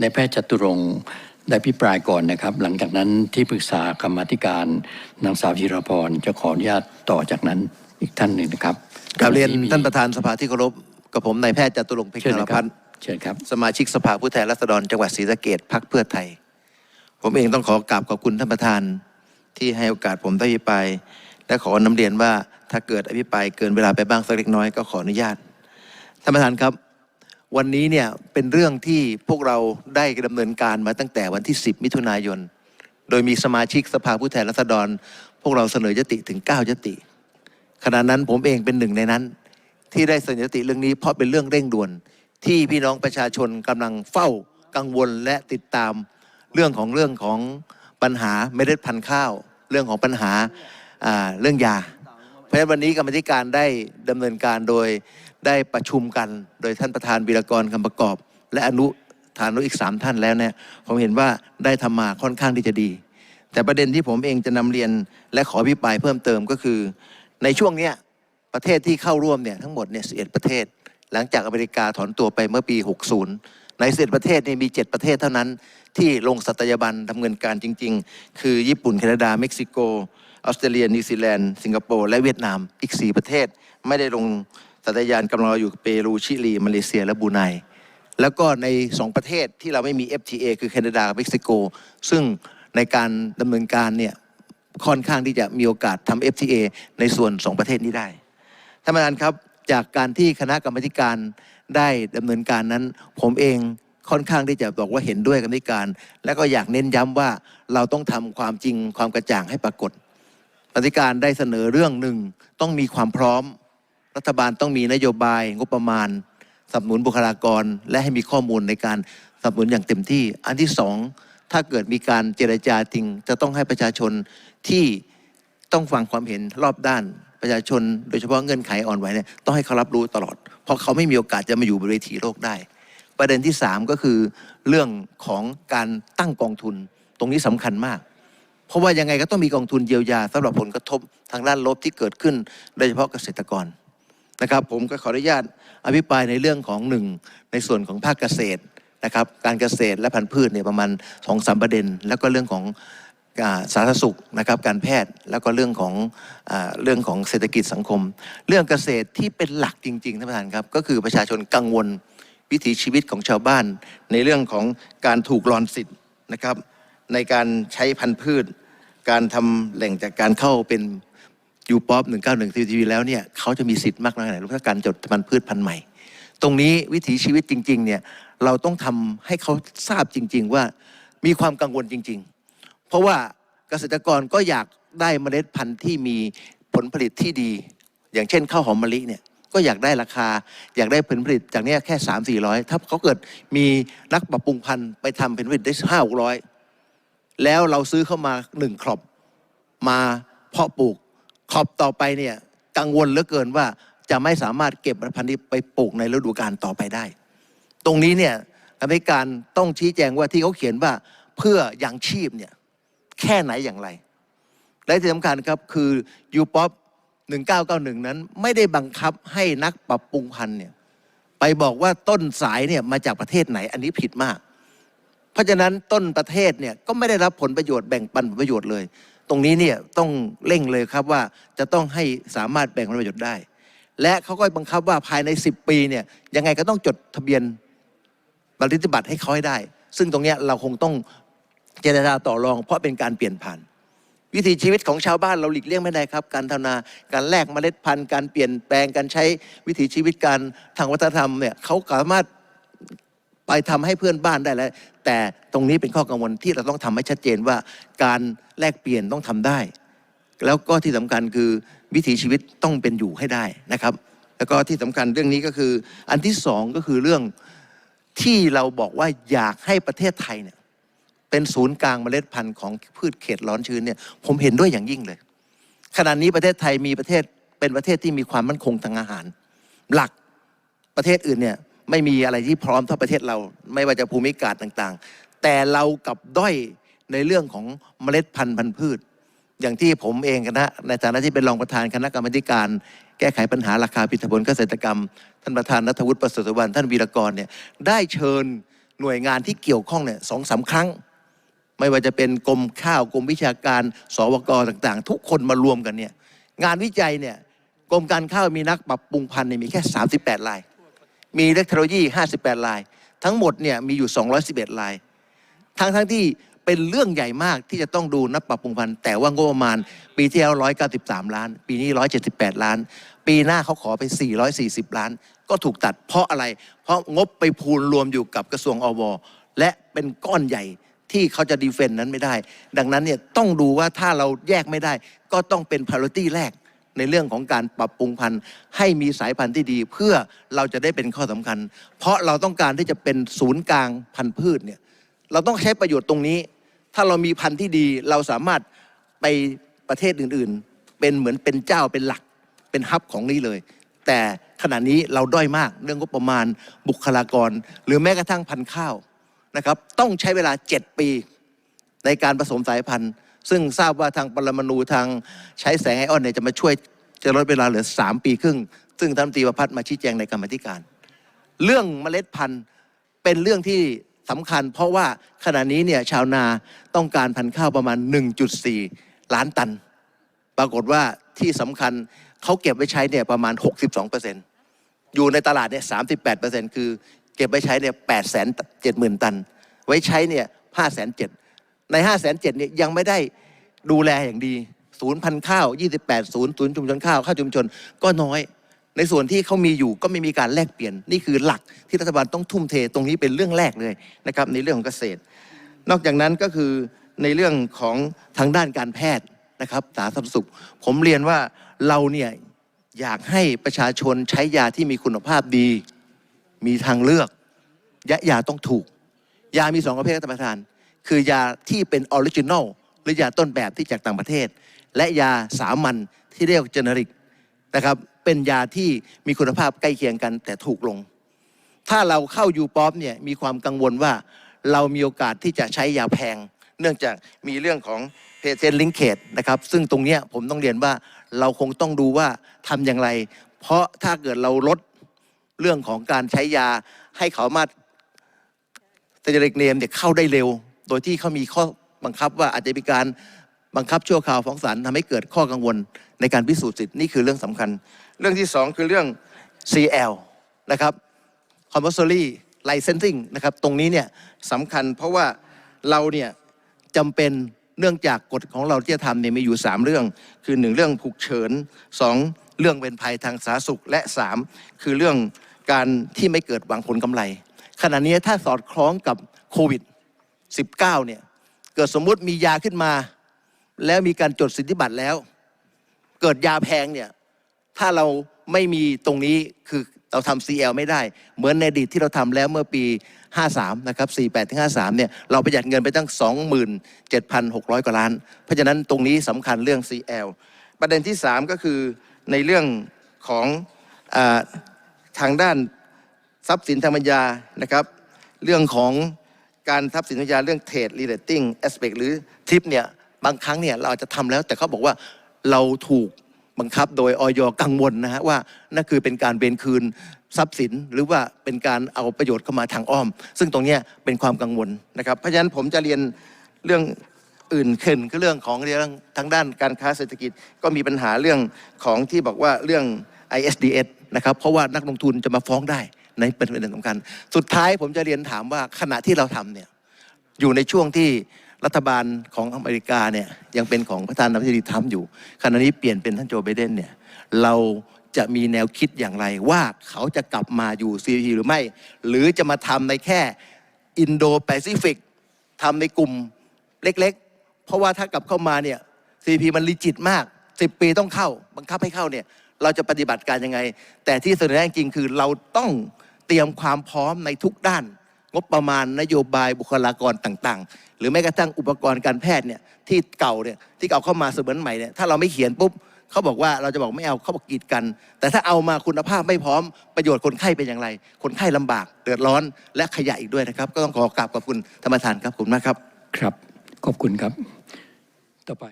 ในแพทย์จตุรงค์ได้พิปรายก่อนนะครับ หลังจากนั้นที่ปรึกษากรรมาธิการนางสาวธีรพรจะขออนุญาตต่อจากนั้นอีกท่านหนึ่งนะครับกราบเรียนมีท่านประธานสภาที่เคารพกับผมนายแพทย์จตุรงค์เพ็ญเชิญนนะคพัรับฒน์เชิญครับสมาชิกสภาผู้แทนราษฎรจังหวัดศรีสะเกษพักเพื่อไทย ผมเองต้องขอกราบขอบคุณท่านประธานที่ให้โอกาสผมได้อภิปรายและขอนำเรียนว่าถ้าเกิดอภิปรายเกินเวลาไปบ้างสักเล็กน้อยก็ขออนุญาตท่านประธานครับ วันนี้เนี่ยเป็นเรื่องที่พวกเราได้ดำเนินการมาตั้งแต่วันที่ 10 มิถุนายน โดยมีสมาชิกสภาผู้แทนราษฎร พวกเราเสนอยติถึง 9 ยติ ขณะนั้นผมเองเป็นหนึ่งในนั้น ที่ได้เสนอยติเรื่องนี้เพราะเป็นเรื่องเร่งด่วน ที่พี่น้องประชาชนกำลังเฝ้ากังวลและติดตามเรื่องของเรื่องของปัญหาเมล็ดพันธุ์ข้าว เรื่องของปัญหาอ่าเรื่องยา เพราะฉะนั้นวันนี้กรรมธิการได้ดำเนินการโดยได้ประชุมกัน โดยท่านประธานวีรกรคำประกอบ และอนุฐานุอีกสามท่านแล้วเนี่ยผมเห็นว่าได้ทำมาค่อนข้างที่จะดี แต่ประเด็นที่ผมเองจะนำเรียนและขอพิปรายเพิ่มเติมก็คือ ในช่วงเนี้ยประเทศที่เข้าร่วมเนี่ยทั้งหมดเนี่ย11ประเทศ หลังจากอเมริกาถอนตัวไปเมื่อปี 60 ใน11ประเทศนี่มี 7 ประเทศเท่านั้น ที่ลงสัตยาบันดำเนินการจริง ๆ คือญี่ปุ่นแคนาดาเม็กซิโก ออสเตรเลีย นิวซีแลนด์ สิงคโปร์ และเวียดนาม อีก 4 ประเทศ ไม่ได้ลงสัตยานกำลังรออยู่เปรู ชิลี มาเลเซีย และบูไน แล้วก็ใน 2 ประเทศที่เราไม่มี FTA คือแคนาดากับเม็กซิโก ซึ่งในการดำเนินการเนี่ยค่อนข้างที่จะมีโอกาสทำ FTA ในส่วน 2 ประเทศนี้ได้ท่านประธานครับจากการที่คณะกรรมการได้ดำเนินการนั้น ผมเองค่อนข้างที่จะบอกว่าเห็นด้วยกรรมาธิการ และก็อยากเน้นย้ำว่าเราต้องทำความจริงความกระจ่างให้ปรากฏ กรรมาธิการได้เสนอเรื่องหนึ่งต้องมีความพร้อม รัฐบาลต้องมีนโยบาย งบประมาณสนับสนุนบุคลากร และให้มีข้อมูลในการสนับสนุนอย่างเต็มที่ อันที่สองถ้าเกิดมีการเจรจาจริง จะต้องให้ประชาชนที่ต้องฟังความเห็นรอบด้านประชาชน โดยเฉพาะเงื่อนไขอ่อนไหวเนี่ยต้องให้เขารับรู้ตลอด เพราะเขาไม่มีโอกาสจะมาอยู่บนเวทีโลกได้ ประเด็นที่สามก็คือเรื่องของการตั้งกองทุน ตรงนี้สำคัญมาก ราะว่ายังไงก็ต้องมีกองทุนเยียวยาสำหรับผลกระทบทางด้านลบที่เกิดขึ้นโดยเฉพาะเกษตรกรนะครับ ผมก็ขออนุญาตอภิปรายในเรื่องของหนึ่งในส่วนของภาคเกษตรนะครับการเกษตรและพันธุ์พืชเนี่ยประมาณสองสามประเด็น แล้วก็เรื่องของสาธารณสุขนะครับการแพทย์แล้วก็เรื่องของอเรื่องของเศรษฐกิจสังคม เรื่องเกษตรที่เป็นหลักจริงๆท่านประธานครับ ก็คือประชาชนกังวลวิถีชีวิตของชาวบ้าน ในเรื่องของการถูกรอนสิทธิ์นะครับในการใช้พันธุ์พืช การทำแหล่งจากการเข้าเป็นยูป๊อปหนึ่งเก้าหนึ่งทีวีแล้วเนี่ยเขาจะมีสิทธิ์มากน้อยขนาดไหนรู้ถ้าการจดพันธุ์พืชพันธุ์ใหม่ ตรงนี้วิถีชีวิตจริงๆเนี่ยเราต้องทำให้เขาทราบจริง ๆ ว่ามีความกังวลจริง ๆ เพราะว่าเกษตรกรก็อยากได้เมล็ดพันธุ์ที่มีผลผลิตที่ดี อย่างเช่นข้าวหอมมะลิเนี่ยก็อยากได้ราคา อยากได้ผลผลิตจากเนี้ยแค่สามสี่ร้อยถ้าเขาเกิดมีนักปรับปรุงพันธุ์ไปทำผลผลิตได้ห้าหกร้อย แล้วเราซื้อเข้ามาหนึ่งครอบมาเพาะปลูกขอบต่อไปเนี่ยกังวลเหลือเกินว่าจะไม่สามารถเก็บพันธุ์นี้ไปปลูกในฤดูกาลต่อไปได้ ตรงนี้เนี่ยกรรมการต้องชี้แจงว่าที่เขาเขียนว่าเพื่ออยังชีพเนี่ยแค่ไหนอย่างไร และที่สำคัญครับคือยูป๊อป1991 นั้นไม่ได้บังคับให้นักปรับปรุงพันธุ์เนี่ยไปบอกว่าต้นสายเนี่ยมาจากประเทศไหนอันนี้ผิดมาก เพราะฉะนั้นต้นประเทศเนี่ยก็ไม่ได้รับผลประโยชน์แบ่งปันผลประโยชน์เลย ตรงนี้เนี่ยต้องเร่งเลยครับว่าจะต้องให้สามารถแบ่งผลประโยชน์ได้ และเขาก็บังคับว่าภายใน 10 ปีเนี่ยยังไงก็ต้องจดทะเบียนบริษัทบัตรให้เขาให้ได้ ซึ่งตรงนี้เราคงต้องเจรจาต่อรอง เพราะเป็นการเปลี่ยนผ่าน วิถีชีวิตของชาวบ้านเราหลีกเลี่ยงไม่ได้ครับ การทำนาการแลกเมล็ดพันธุ์ การเปลี่ยนแปลงการใช้วิถีชีวิตการทางวัฒนธรรมเนี่ยเขาสามารถ ไปทำให้เพื่อนบ้านได้แล้ว แต่ตรงนี้เป็นข้อกังวลที่เราต้องทำให้ชัดเจนว่า การแลกเปลี่ยนต้องทำได้ แล้วก็ที่สำคัญคือวิถีชีวิตต้องเป็นอยู่ให้ได้นะครับ แล้วก็ที่สำคัญเรื่องนี้ก็คือ อันที่สองก็คือเรื่องที่เราบอกว่าอยากให้ประเทศไทยเนี่ยเป็นศูนย์กลางเมล็ดพันธุ์ของพืชเขตร้อนชื้นเนี่ยผมเห็นด้วยอย่างยิ่งเลยขณะนี้ประเทศไทยมีประเทศเป็นประเทศที่มีความมั่นคงทางอาหาร หลักประเทศอื่นเนี่ย ไม่มีอะไรที่พร้อมเท่าประเทศเรา ไม่ว่าจะภูมิอากาศต่างๆ แต่เรากับด้อยในเรื่องของเมล็ดพันธุ์พันธุ์พืช อย่างที่ผมเองคณะในฐานะที่เป็นรองประธานคณะกรรมการ แก้ไขปัญหาราคาผลิตผลเกษตรกรรม ท่านประธานนัทวุฒิประสริฐสุวรรณท่านวีรกรเนี่ยได้เชิญหน่วยงานที่เกี่ยวข้องเนี่ยสองสามครั้ง ไม่ว่าจะเป็นกรมข้าวกรมวิชาการ สวกต่างๆ ทุกคนมารวมกันเนี่ยงานวิจัยเนี่ยกรมการข้าวมีนักปรับปรุงพันธุ์เนี่ยมีแค่ 38ราย มีเทคโนโลยี 58ราย ทั้งหมดเนี่ยมีอยู่ 211ราย ทั้งทั้งที่เป็นเรื่องใหญ่มากที่จะต้องดูนับปรับปรุงพันแต่ว่างบประมาณ ปีที่แล้ว 193 ล้าน ปีนี้ 178 ล้าน ปีหน้าเขาขอไป 440 ล้าน ก็ถูกตัดเพราะอะไร เพราะงบไปพูนรวมอยู่กับกระทรวงอวและเป็นก้อนใหญ่ที่เขาจะดีเฟนต์นั้นไม่ได้ ดังนั้นเนี่ยต้องดูว่าถ้าเราแยกไม่ได้ ก็ต้องเป็น priority แรก ในเรื่องของการปรับปรุงพันธุ์ให้มีสายพันธุ์ที่ดี เพื่อเราจะได้เป็นข้อสำคัญ เพราะเราต้องการที่จะเป็นศูนย์กลางพันธุ์พืชเนี่ยเราต้องใช้ประโยชน์ตรงนี้ ถ้าเรามีพันธุ์ที่ดีเราสามารถไปประเทศอื่นๆ เป็นเหมือนเป็นเจ้าเป็นหลักเป็นฮับของนี้เลย แต่ขณะนี้เราด้อยมากเรื่องงบประมาณบุคลากร หรือแม้กระทั่งพันธุ์ข้าวนะครับต้องใช้เวลา 7 ปีในการผสมสายพันธุ์ ซึ่งทราบว่าทางปรมาณูทางใช้แสงไอออนเนี่ยจะมาช่วยจะลดเวลาเหลือ 3 ปีครึ่ง ซึ่งท่านตีประพัฒน์มาชี้แจงในกรรมธิการ เรื่องเมล็ดพันธุ์เป็นเรื่องที่สำคัญ เพราะว่าขณะนี้เนี่ยชาวนาต้องการพันธุ์ข้าวประมาณ 1.4 ล้านตัน ปรากฏว่าที่สำคัญเขาเก็บไว้ใช้เนี่ยประมาณ 62%อยู่ในตลาดเนี่ย38%คือเก็บไว้ใช้เนี่ย8แสนเจ็ดหมื่นตัน ไว้ใช้เนี่ย5แสนเจ็ด ใน5แสนเจ็ดเนี่ยยังไม่ได้ดูแลอย่างดีศูนย์พันข้าว 28 ศูนย์ศูนย์ชุมชนข้าวข้าวชุมชนก็น้อย ในส่วนที่เขามีอยู่ก็ไม่มีการแลกเปลี่ยน นี่คือหลักที่รัฐบาลต้องทุ่มเทตรงนี้เป็นเรื่องแรกเลยนะครับในเรื่องของเกษตร นอกจากนั้นก็คือในเรื่องของทางด้านการแพทย์นะครับสาธารณสุข ผมเรียนว่าเราเนี่ยอยากให้ประชาชนใช้ยาที่มีคุณภาพดี มีทางเลือกยายาต้องถูก ยามีสองประเภทรับท่านประธาน คือยาที่เป็นออริจินอลหรือยาต้นแบบที่จากต่างประเทศ และยาสามัญที่เรียกเจเนริกนะครับเป็นยาที่มีคุณภาพใกล้เคียงกันแต่ถูกลง ถ้าเราเข้ายูป๊อปเนี่ยมีความกังวลว่าเรามีโอกาสที่จะใช้ยาแพง เนื่องจากมีเรื่องของเพเซนลิงเคดนะครับซึ่งตรงเนี้ยผมต้องเรียนว่าเราคงต้องดูว่าทำอย่างไร เพราะถ้าเกิดเราลดเรื่องของการใช้ยาให้เขามาเซนเริกเนมเนี่ยเข้าได้เร็ว โดยที่เขามีข้อบังคับว่าอาจจะมีการบังคับชั่วคราวฟ้องศาลทำให้เกิดข้อกังวลในการพิสูจน์สิทธิ์นี่คือเรื่องสำคัญ เรื่องที่สองคือเรื่อง CL นะครับ compulsory licensing นะครับตรงนี้เนี่ยสำคัญเพราะว่าเราเนี่ยจำเป็นเนื่องจากกฎของเราที่จะทำเนี่ยมีอยู่ 3 เรื่อง คือ 1 เรื่องผูกเฉิน 2 เรื่องเป็นภัยทางสาธารณสุขและ 3 คือเรื่องการที่ไม่เกิดหวังผลกำไร ขณะนี้ถ้าสอดคล้องกับโควิด 19เนี่ยเกิดสมมุติมียาขึ้นมา แล้วมีการจดสิทธิบัตรแล้ว เกิดยาแพงเนี่ยถ้าเราไม่มีตรงนี้คือเราทำ CL ไม่ได้ เหมือนในอดีตที่เราทำแล้วเมื่อปี 53 นะครับ 48 ถึง 53 เนี่ย เราประหยัดเงินไปตั้ง 27,600 กว่าล้าน เพราะฉะนั้นตรงนี้สำคัญเรื่อง CL ประเด็นที่ 3 ก็คือในเรื่องของอทางด้านทรัพย์สินทางปัญญานะครับ เรื่องของ การทรัพย์สินทางปัญญาเรื่องเทรดรีเลตติ้งแอสเปกหรือทิปเนี่ยบางครั้งเนี่ยเราอาจจะทำแล้ว แต่เขาบอกว่าเราถูกบังคับโดยออยกังวลนะฮะว่านั่นคือเป็นการเบนคืนทรัพย์สิน หรือว่าเป็นการเอาประโยชน์เข้ามาทางอ้อม ซึ่งตรงนี้เป็นความกังวลนะครับเพราะฉะนั้นผมจะเรียนเรื่องอื่นขึ้นก็เรื่องของเรื่องทางด้านการค้าเศรษฐกิจก็มีปัญหาเรื่องของที่บอกว่าเรื่อง ISDS นะครับเพราะว่านักลงทุนจะมาฟ้องได้ ในเป็นประเด็นสำคัญ สุดท้ายผมจะเรียนถามว่าขณะที่เราทำเนี่ยอยู่ในช่วงที่รัฐบาลของอเมริกาเนี่ยยังเป็นของประธานาธิบดีทรัมป์อยู่ขณะนี้เปลี่ยนเป็นท่านโจไบเดนเนี่ยเราจะมีแนวคิดอย่างไรว่าเขาจะกลับมาอยู่ CPT หรือไม่ หรือจะมาทำในแค่อินโดแปซิฟิกทำในกลุ่มเล็กๆ เพราะว่าถ้ากลับเข้ามาเนี่ย CP มันลิจิตมาก 10 ปีต้องเข้า บังคับให้เข้าเนี่ยเราจะปฏิบัติการยังไง แต่ที่เสนอแน่จริงคือเราต้อง เตรียมความพร้อมในทุกด้าน งบประมาณนโยบายบุคลากรต่างๆ หรือแม้กระทั่งอุปกรณ์การแพทย์เนี่ยที่เก่าเนี่ยที่เก่าเข้ามาเสมือนใหม่เนี่ยถ้าเราไม่เขียนปุ๊บเขาบอกว่าเราจะบอกไม่เอาเขาบอกกีดกัน แต่ถ้าเอามาคุณภาพไม่พร้อมประโยชน์คนไข้เป็นอย่างไร คนไข้ลำบากเดือดร้อนและขยะอีกด้วยนะครับ ก็ต้องขอกราบขอบคุณธรรมทานครับขอบคุณมากครับครับ ขอบคุณครับ ต่อไป